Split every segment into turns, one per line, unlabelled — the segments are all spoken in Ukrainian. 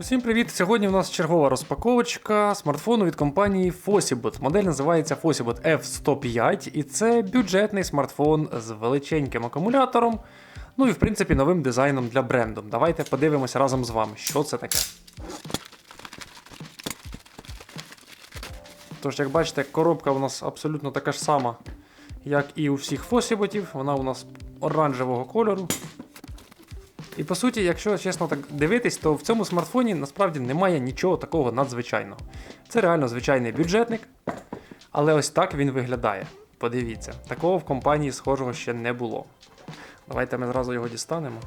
Усім привіт! Сьогодні у нас чергова розпаковочка смартфону від компанії Fossibot. Модель називається Fossibot F105, і це бюджетний смартфон з величеньким акумулятором. Ну і в принципі новим дизайном для бренду. Давайте подивимося разом з вами, що це таке. Тож, як бачите, коробка у нас абсолютно така ж сама, як і у всіх Фосіботів. Вона у нас оранжевого кольору. І по суті, якщо чесно так дивитись, то в цьому смартфоні насправді немає нічого такого надзвичайного. Це реально звичайний бюджетник, але ось так він виглядає. Подивіться, такого в компанії схожого ще не було. Давайте ми зразу його дістанемо.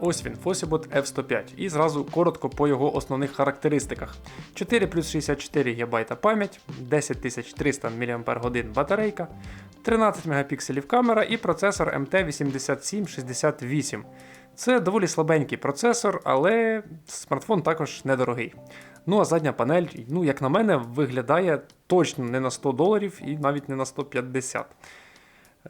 Ось він, Fossibot F105. І зразу коротко по його основних характеристиках: 4 плюс 64 ГБ пам'ять, 10300 мАч батарейка, 13 Мп камера і процесор MT8768. Це доволі слабенький процесор, але смартфон також недорогий. Ну а задня панель, ну, як на мене, виглядає точно не на 100 доларів і навіть не на 150.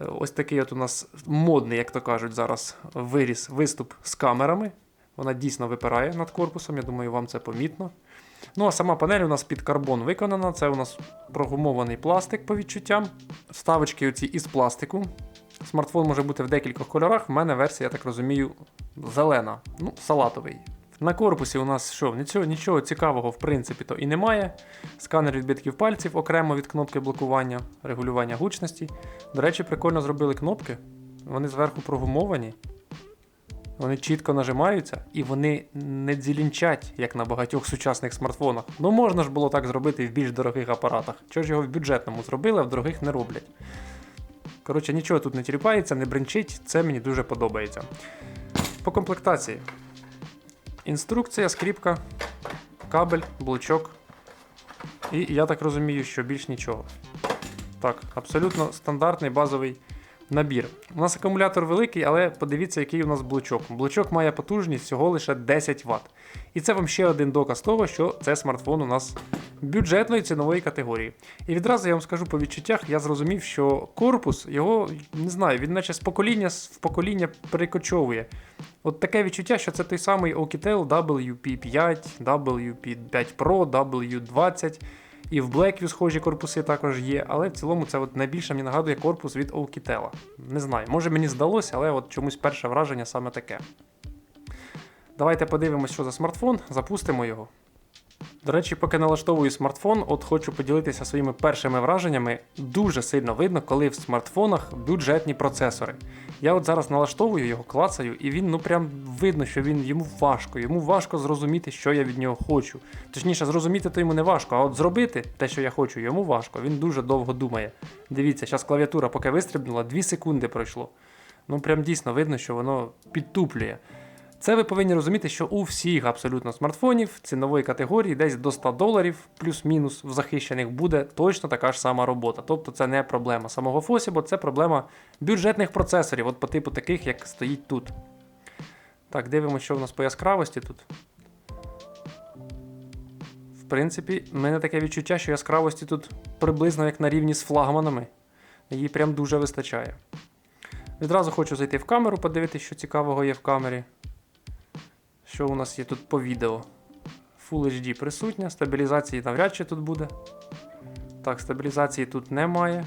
Е, Ось такий от у нас модний, як то кажуть, зараз виріс виступ з камерами. Вона дійсно випирає над корпусом, я думаю, вам це помітно. Ну а сама панель у нас під карбон виконана. Це у нас прогумований пластик по відчуттям. Вставочки оці із пластику. Смартфон може бути в декількох кольорах. В мене версія, я так розумію, зелена, ну, салатовий. На корпусі у нас що, нічого, нічого цікавого, в принципі, то і немає. Сканер відбитків пальців окремо від кнопки блокування, регулювання гучності. До речі, прикольно зробили кнопки. Вони зверху прогумовані. Вони чітко нажимаються і вони не дзілінчать, як на багатьох сучасних смартфонах. Ну можна ж було так зробити і в більш дорогих апаратах. Чого ж його в бюджетному зробили, а в дорогих не роблять. Коротше, нічого тут не тіліпається, не бренчить, це мені дуже подобається. По комплектації. Інструкція, скріпка, кабель, блочок. І я так розумію, що більш нічого. Так, абсолютно стандартний базовий набір. У нас акумулятор великий, але подивіться, який у нас блочок. Блочок має потужність всього лише 10 Вт. І це вам ще один доказ того, що це смартфон у нас бюджетної цінової категорії. І відразу я вам скажу по відчуттях, я зрозумів, що корпус його не знаю, він наче з покоління в покоління перекочовує. От таке відчуття, що це той самий Oukitel WP5, WP5 Pro, W20. І в Blackview схожі корпуси також є, але в цілому це от найбільше мені нагадує корпус від Oukitel. Не знаю, може мені здалося, але от чомусь перше враження саме таке. Давайте подивимось, що за смартфон, запустимо його. До речі, поки налаштовую смартфон, от хочу поділитися своїми першими враженнями. Дуже сильно видно, коли в смартфонах бюджетні процесори. Я от зараз налаштовую його, клацаю, і він ну прям видно, що він йому важко. Йому важко зрозуміти, що я від нього хочу. Точніше, зрозуміти то йому не важко, а от зробити те, що я хочу, йому важко. Він дуже довго думає. Дивіться, зараз клавіатура, поки вистрибнула, 2 секунди пройшло. Ну прям дійсно видно, що воно підтуплює. Це ви повинні розуміти, що у всіх абсолютно смартфонів цінової категорії десь до 100 доларів, плюс-мінус в захищених буде точно така ж сама робота. Тобто це не проблема самого Фосібо, це проблема бюджетних процесорів, от по типу таких, як стоїть тут. Так, дивимося, що в нас по яскравості тут. В принципі, в мене таке відчуття, що яскравості тут приблизно як на рівні з флагманами. Її прям дуже вистачає. Відразу хочу зайти в камеру, подивитися, що цікавого є в камері. Що у нас є тут по відео? Full HD присутня, стабілізації навряд чи тут буде. Так, стабілізації тут немає.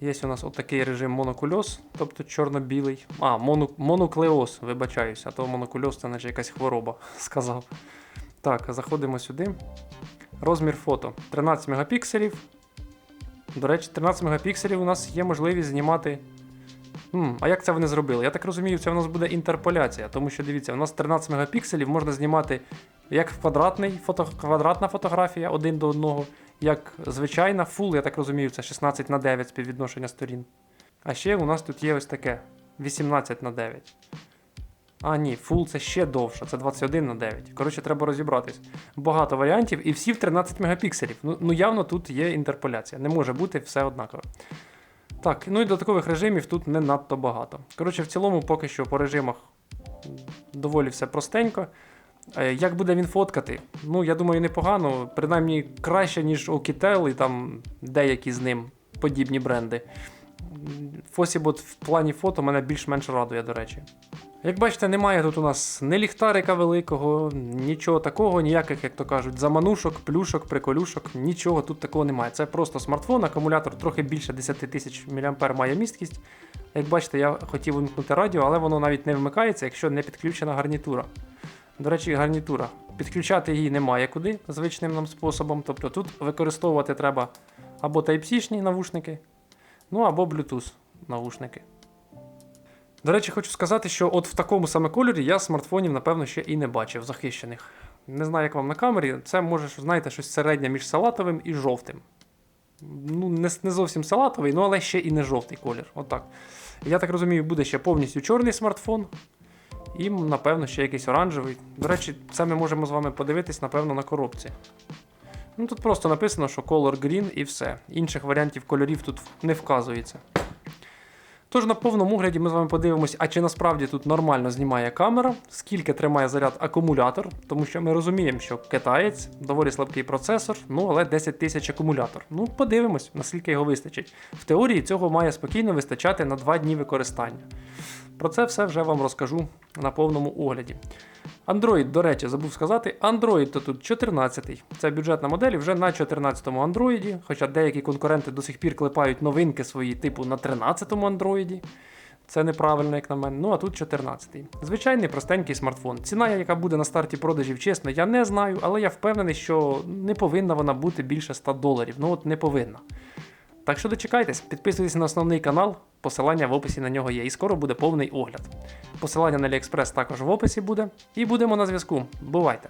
Є у нас отакий режим монокульоз, тобто чорно-білий. А, мону, моноклеоз, вибачаюся, а то монокульоз це наче якась хвороба, сказав. Так, заходимо сюди. Розмір фото 13 мегапікселів. До речі, 13 мегапікселів у нас є можливість знімати Хм, а як це вони зробили? Я так розумію, це у нас буде інтерполяція, тому що дивіться, у нас 13 мегапікселів можна знімати як квадратний, фото, квадратна фотографія один до одного, як звичайна фул, я так розумію, це 16 на 9 співвідношення сторін. А ще у нас тут є ось таке 18 на 9. А, ні, фул це ще довше, це 21 на 9. Коротше, треба розібратись. Багато варіантів, і всі в 13 мегапікселів. Ну, ну явно тут є інтерполяція. Не може бути все однаково. Так, ну і додаткових режимів тут не надто багато. Коротше, в цілому, поки що по режимах доволі все простенько. Е, Як буде він фоткати? Ну, я думаю, непогано, принаймні краще, ніж Oukitel і там деякі з ним подібні бренди. Фосібот в плані фото мене більш-менш радує, до речі. Як бачите, немає тут у нас ні ліхтарика великого, нічого такого, ніяких, як то кажуть, заманушок, плюшок, приколюшок, нічого тут такого немає. Це просто смартфон, акумулятор трохи більше 10 тисяч мА має місткість. Як бачите, я хотів вимкнути радіо, але воно навіть не вмикається, якщо не підключена гарнітура. До речі, гарнітура. Підключати її немає куди звичним нам способом. Тобто тут використовувати треба або Type-C-шні навушники, ну або Bluetooth навушники. До речі, хочу сказати, що от в такому саме кольорі я смартфонів, напевно, ще і не бачив захищених. Не знаю, як вам на камері. Це може, знаєте, щось середнє між салатовим і жовтим. Ну, не, не зовсім салатовий, ну але ще і не жовтий колір. Отак. Я так розумію, буде ще повністю чорний смартфон. І, напевно, ще якийсь оранжевий. До речі, це ми можемо з вами подивитись, напевно, на коробці. Ну, тут просто написано, що Color Green і все. Інших варіантів кольорів тут не вказується. Тож на повному огляді ми з вами подивимось, а чи насправді тут нормально знімає камера, скільки тримає заряд акумулятор, тому що ми розуміємо, що китаєць, доволі слабкий процесор, ну але 10 тисяч акумулятор. Ну, подивимось, наскільки його вистачить. В теорії цього має спокійно вистачати на 2 дні використання. Про це все вже вам розкажу на повному огляді. Android, до речі, забув сказати, Android то тут 14-й. Це бюджетна модель вже на 14-му Android, хоча деякі конкуренти до сих пір клепають новинки свої, типу на 13-му Android. Це неправильно, як на мене. Ну а тут 14-й. Звичайний простенький смартфон. Ціна, яка буде на старті продажів, чесно, я не знаю, але я впевнений, що не повинна вона бути більше 100 доларів. Ну от не повинна. Так що дочекайтесь, підписуйтесь на основний канал, посилання в описі на нього є, і скоро буде повний огляд. Посилання на AliExpress також в описі буде. І будемо на зв'язку. Бувайте!